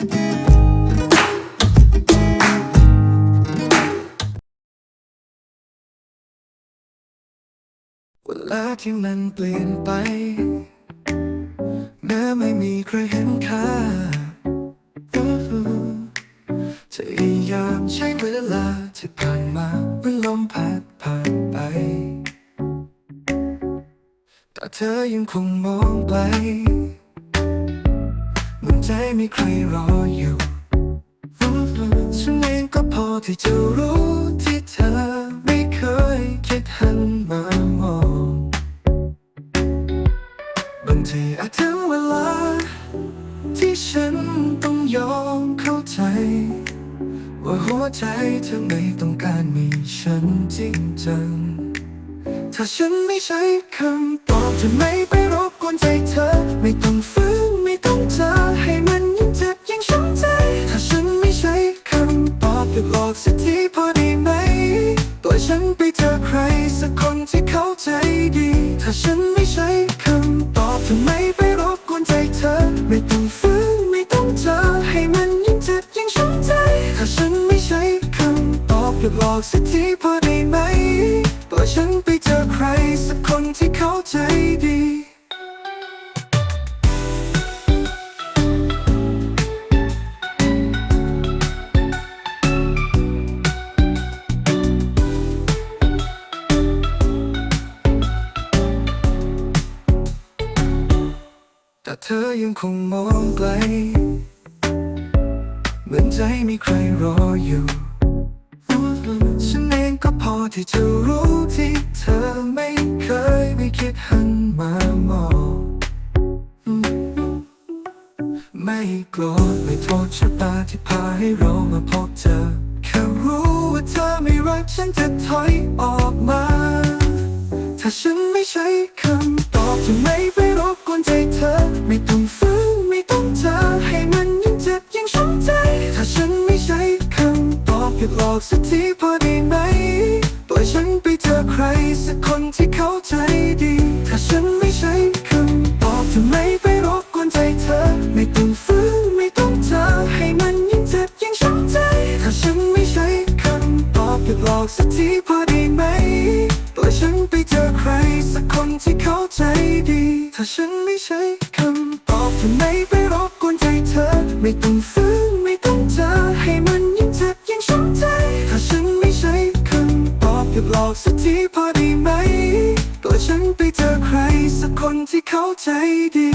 เวลาที่มันเปลี่ยนไป แม้ไม่มีใครเห็นค่าพยายามใช้เวลาที่ผ่านมาเมื่อนลมพัดผ่านไป แต่เธอยังคงมองไป ใจมีใครรออยู่ฉันเองก็พอที่จะรู้ที่เธอไม่เคยคิดหันมามองบางทีอาจถึงเวลา ที่ฉันต้องยอมเข้าใจ ว่าหัวใจเธอไม่ต้องการมีฉันจริงจัง ถ้าฉันไม่ใช่คำตอบจะไม่ไปรบกวนใจเธอไม่ต้อง ฉันไปเจอใครสักคนที่เข้าใจดี ถ้าฉันไม่ใช่คำตอบทำไมไปรบกวนใจเธอ ไม่ต้องฝืนไม่ต้องเจอให้มันยิ่งเจ็บยิ่งช้ำใจ ถ้าฉันไม่ใช่คำตอบหยุดหลอกสักทีพอได้ไหมเพราะฉันไปเจอใครสักคนที่เข้าใจ แต่เธอยังคงมองไกลเหมือนใจมีใครรออยู่ ฉันเองก็พอที่จะรู้ที่เธอไม่เคยไม่คิดหันมามอง ไม่โกรธไม่โทษชะตาที่พาให้เรามาพบเจอ แค่รู้ว่าเธอไม่รักฉันจะถอยออกมา ถ้าฉันไม่ใช่คำตอบจะไม่ วนใจเธอ ไม่ต้องฝืนไม่ต้องเจอให้มันยิ่งเจ็บยิ่งช้ำใจ ถ้าฉันไม่ใช่คำตอบหยุดหลอกสักทีพอได้ไหมปล่อยฉันไปเจอใครสักคนที่เข้าใจดี ถ้าฉันไม่ใช่คำตอบทำไมไปรบกวนใจเธอ ไม่ต้องฝืนไม่ต้องเจอให้มันยิ่งเจ็บยิ่งช้ำใจ ถ้าฉันไม่ใช่คำตอบหยุดหลอกสักทีพอได้ไหมปล่อยฉันไปเจอใครสักคนที่เข้าใจดี